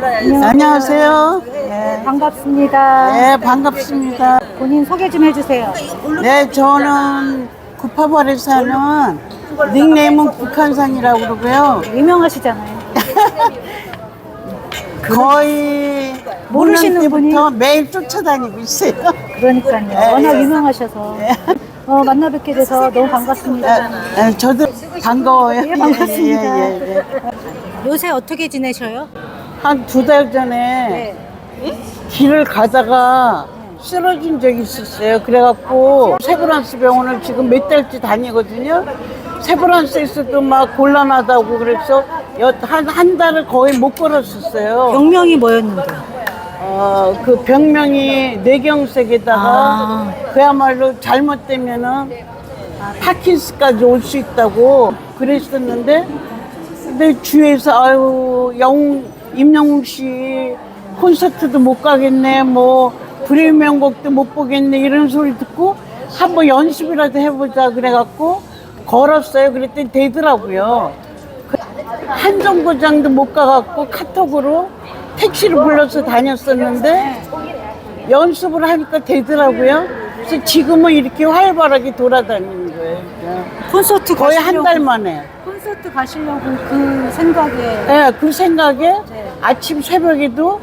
안녕하세요. 네, 반갑습니다. 네, 반갑습니다. 본인 소개 좀 해주세요. 네, 저는 구파발에 사는 닉네임은 북한산이라고 그러고요. 유명하시잖아요. 거의 모르시는 5년 때부터 매일 쫓아다니고 있어요. 그러니까요. 네. 워낙 유명하셔서 어, 만나 뵙게 돼서 너무 반갑습니다. 네, 저도 반가워요. 예, 반갑습니다. 예, 예, 예. 요새 어떻게 지내셔요? 한 두 달 전에 네. 길을 가다가 쓰러진 적이 있었어요. 그래갖고 세브란스 병원을 지금 몇 달째 다니거든요. 세브란스에서도 막 곤란하다고 그래서 한, 한 달을 거의 못 걸었었어요. 병명이 뭐였는데? 어, 그 병명이 뇌경색에다가 아. 그야말로 잘못되면은 파킨스까지 올 수 있다고 그랬었는데 근데 주위에서 아유 영 임영웅 씨 콘서트도 못 가겠네 뭐 불의 명곡도 못 보겠네 이런 소리 듣고 한번 연습이라도 해보자 그래갖고 걸었어요 그랬더니 되더라고요 한 정거장도 못 가갖고 카톡으로 택시를 불러서 다녔었는데 연습을 하니까 되더라고요. 그래서 지금은 이렇게 활발하게 돌아다니는 거예요. 콘서트 거의 한 가시려고 달 만에. 콘서트 가시려고 그 생각에 네, 그 생각에 아침 새벽에도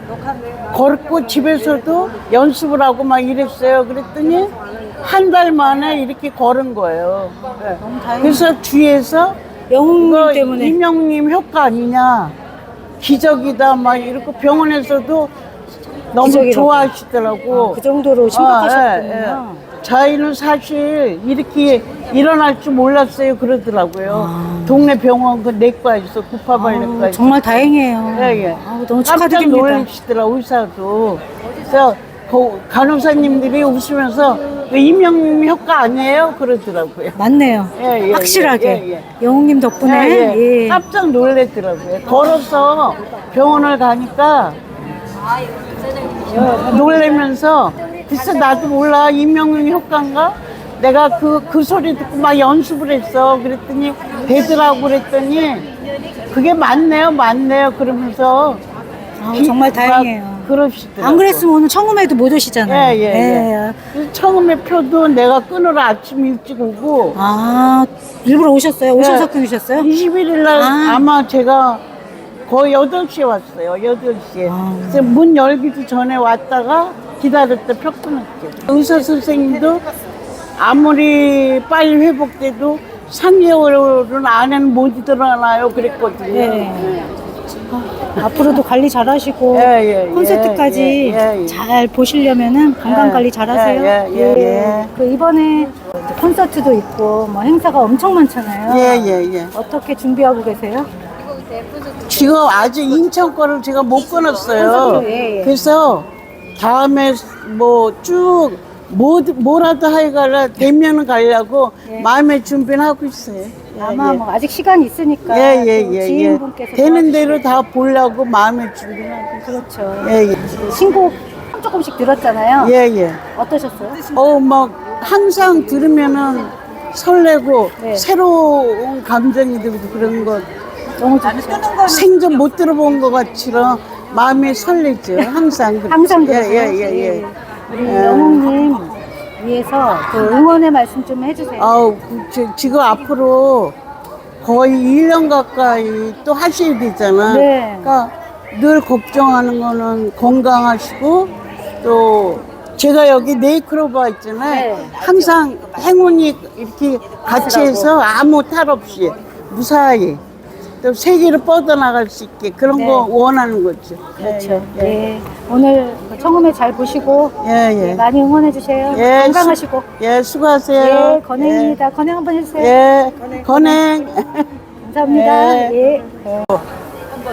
걷고 집에서도 연습을 하고 막 이랬어요. 그랬더니 한 달 만에 이렇게 걸은 거예요. 네. 그래서 주위에서 영웅님 때문에 이명님 효과 아니냐 기적이다 막 이렇게 병원에서도 너무 기적이라고. 좋아하시더라고 그 정도로 심각하셨군요. 아, 예, 예. 저희는 사실 이렇게 일어날 줄 몰랐어요 그러더라고요 동네 병원 그 내과에서 구파발 내과에서 정말 다행이에요. 예, 예. 아우, 너무 깜짝 축하드립니다. 놀라시더라 의사도 그래서 그 간호사님들이 웃으면서 그 이명님 효과 아니에요 그러더라고요 맞네요. 예, 예, 확실하게 예, 예. 영웅님 덕분에 예, 예. 예. 깜짝 놀랐더라고요. 걸어서 병원을 가니까 어, 놀라면서 글쎄 나도 몰라 이명웅 효과인가? 내가 그, 그 소리 듣고 막 연습을 했어. 그랬더니 되더라고 그랬더니 그게 맞네요, 맞네요. 그러면서 아우, 정말 다행이에요. 그러시더라고요. 안 그랬으면 오늘 청음에도 못 오시잖아요. 예, 예, 예. 그래서 처음에 표도 내가 끊으러 아침 일찍 오고 아, 일부러 오셨어요? 오셔서 네. 끊으셨어요? 21일 날 아. 아. 마 제가 거의 8시에 왔어요. 8시에. 아. 그래서 문 열기도 전에 왔다가 기다렸다 표 끊었죠. 의사 선생님도 아무리 빨리 회복돼도 3개월은 안에는 못 일어나요 그랬거든요. 네. 앞으로도 관리 잘 하시고 예, 예, 콘서트까지 예, 예, 예. 잘 보시려면은 건강 예, 관리 잘 하세요. 예, 예, 예, 예. 그 이번에 콘서트도 있고 뭐 행사가 엄청 많잖아요. 예, 예, 예. 어떻게 준비하고 계세요? 지금 아직 인천 거를 제가 못 끊었어요. 콘서트, 예, 예. 그래서 다음에 뭐 쭉 뭐, 뭐라도 하여가라 되면은 가려고 예. 마음의 준비는 하고 있어요. 예, 아마 예. 뭐 아직 시간이 있으니까 예, 예, 또 예, 예. 지인분께서 되는 대로 다 보려고 마음의 준비는 하고 있어요. 그렇죠. 예, 예. 신곡 조금씩 들었잖아요. 예, 예. 어떠셨어요? 어, 막 항상 들으면은 설레고 네. 새로운 감정이 들고 그런 거 너무 좋죠. 생전 못 들어본 것 같이라 마음이 설레죠. 항상. 그렇죠. 항상 예, 그러세요. 예, 예, 예. 우리 예. 영웅님 위해서 그 응원의 말씀 좀 해주세요. 아우, 그, 저, 지금 앞으로 거의 1년 가까이 또 하셔야 되잖아. 네. 그러니까 늘 걱정하는 거는 건강하시고 또 제가 여기 네이크로바 있잖아요. 네. 항상 행운이 이렇게 같이 해서 아무 탈 없이 무사히 또 세계로 뻗어나갈 수 있게 그런 네. 거 원하는 거죠. 그렇죠. 예, 네. 오늘 그 청음회 잘 보시고 예. 예. 네, 많이 응원해 주세요. 예, 건강하시고. 수, 예, 수고하세요. 예, 건행입니다. 건행 한번 해주세요. 예, 건행. 감사합니다. 예. 예.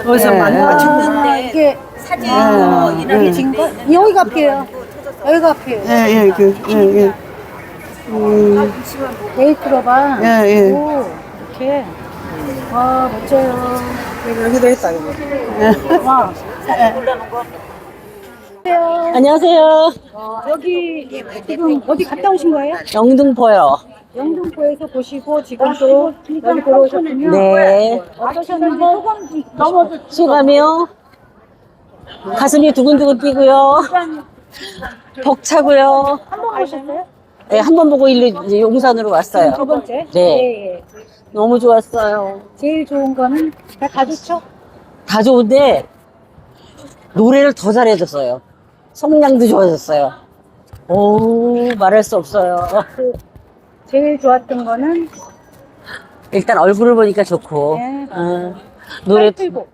어디서 아, 이게 사진 뭐 이런 게 증거? 여기가 앞이에요. 여기가 앞이에요. 예, 예, 그, 예, 예. 음, 네이클로바. 예, 예. 오, 이렇게. 와, 멋져요. 여기도 했다 이거. 와. 안녕하세요. 어, 여기 지금 어디 갔다 오신 거예요? 영등포요. 영등포에서 보시고 지금 또 여기 들어오셨군요. 네. 어떠셨는지 소감 좀 소감이요? 가슴이 두근두근 뛰고요. 벅차고요. 한번 보셨어요? 네, 한 번 보고 일로 이제 용산으로 왔어요. 두 번째? 네. 예, 예. 너무 좋았어요. 제일 좋은 거는 다, 다 좋죠? 다 좋은데 노래를 더 잘해줬어요. 성량도 좋아졌어요. 오 말할 수 없어요. 제일 좋았던 거는 일단 얼굴을 보니까 좋고 네. 어, 노래 타이틀곡.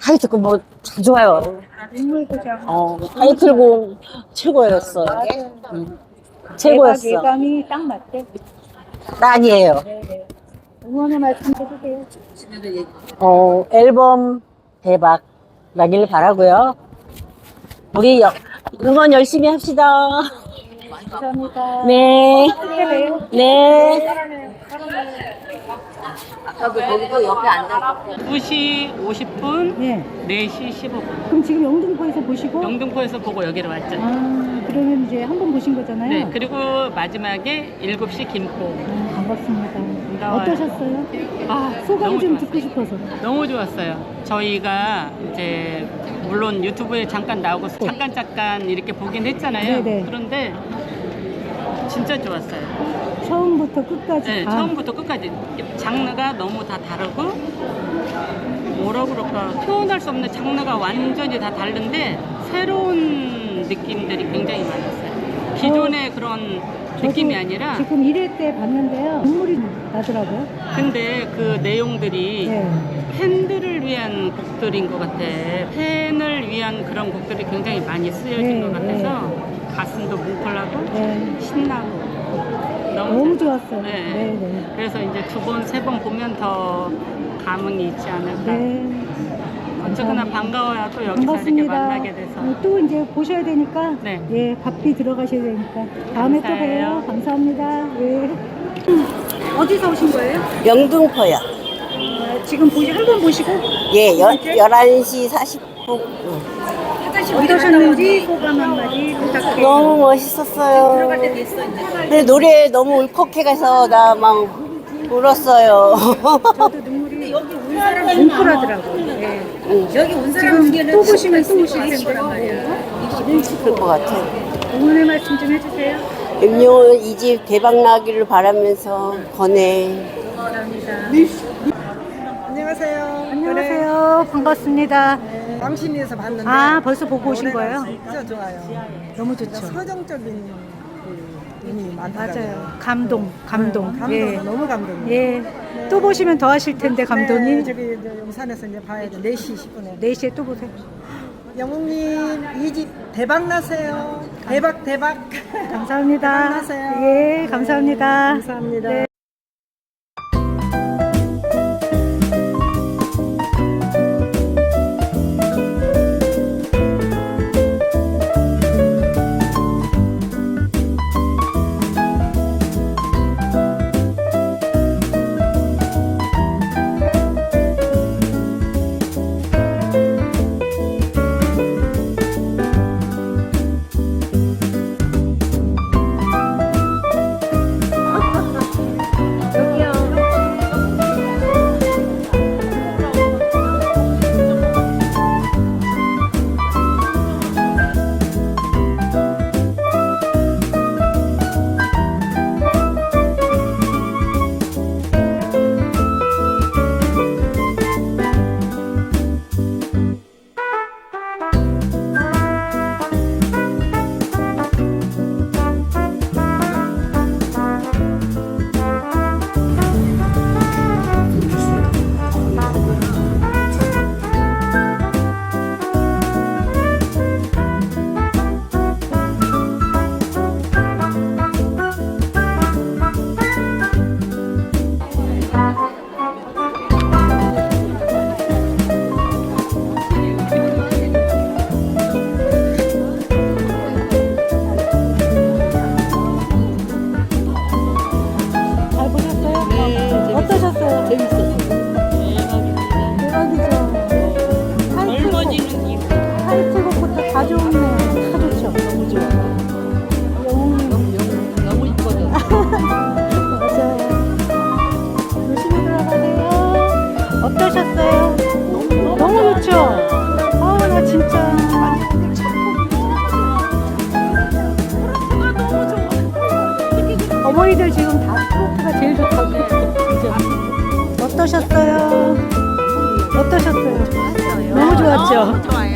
타이틀곡 뭐다 좋아요. 눈물도장. 어, 타이틀곡 최고였어요. 음, 최고였어. 예감이 딱 맞대. 아니에요. 네, 네. 응원의 말씀 해주세요. 어, 앨범 대박 나길 바라고요. 우리 여- 응원 열심히 합시다. 감사합니다. 네, 그때 봬요. 네. 2시 50분, 예. 4시 15분. 그럼 지금 영등포에서 보시고 영등포에서 보고 여기로 왔죠. 아, 그러면 이제 한 번 보신 거잖아요. 네, 그리고 마지막에 7시 김포. 아, 반갑습니다. 반가워요. 어떠셨어요? 아, 소감 너무 좀 좋았어요. 듣고 싶어서. 너무 좋았어요. 저희가 이제 물론 유튜브에 잠깐 나오고 잠깐 잠깐 이렇게 보긴 했잖아요. 네네. 그런데 진짜 좋았어요. 처음부터 끝까지 네, 다. 처음부터 끝까지 장르가 너무 다 다르고 뭐라 그럴까 표현할 수 없는 장르가 완전히 다 다른데 새로운 느낌들이 굉장히 많았어요. 기존의 그런 저도 느낌이 아니라 지금 1회 때 봤는데요. 눈물이 나더라고요. 근데 그 내용들이 네. 팬들을 위한 곡들인 것 같아. 팬을 위한 그런 곡들이 굉장히 많이 쓰여진 네, 것 같아서 가슴도 뭉클하고 네. 신나고 너무, 너무 잘- 좋았어요. 네. 네, 네. 그래서 이제 두 번, 세 번 보면 더 감흥이 있지 않을까. 네. 어쨌거나. 반가워요. 또 여기서 이렇게 반갑습니다. 만나게 돼서. 어, 또 이제 보셔야 되니까 네. 예 바삐 들어가셔야 되니까 다음에 또 감사해요. 봬요. 감사합니다. 예. 어디서 오신 거예요? 영등포요. 아, 지금 보시 한번 보시고 예, 여, 11시 40분. 어떠셨는지 소감 한마디 부탁해요. 너무 멋있었어요. 근데 노래 너무 울컥해가서 나 막 울었어요. 저도 눈물이 뭉클하더라고요. 예. 여기 온 사람 지금 또 보시면 또 오실 텐데 그럴 것 같아요. 응원의 말씀 좀 해주세요. 임영웅 이집 대박 나기를 바라면서 권해. 안녕하세요. 안녕하세요. 반갑습니다. 왕신리에서 봤는데 아 벌써 보고 오신 노래가 거예요? 진짜 좋아요. 너무 좋죠. 서정적인 그 의미 많더라고요. 맞아요. 감동, 감동. 네, 감동 예. 너무 감동 이에요. 예. 또 보시면 더 하실 텐데 감독님. 네, 저기 이제 용산에서 이제 봐야 돼. 4시 10분에. 4시에 또 보세요. 영웅님 이 집 대박 나세요. 대박 대박. 감사합니다. 대박 나세요. 예, 감사합니다. 감사합니다. 네. 너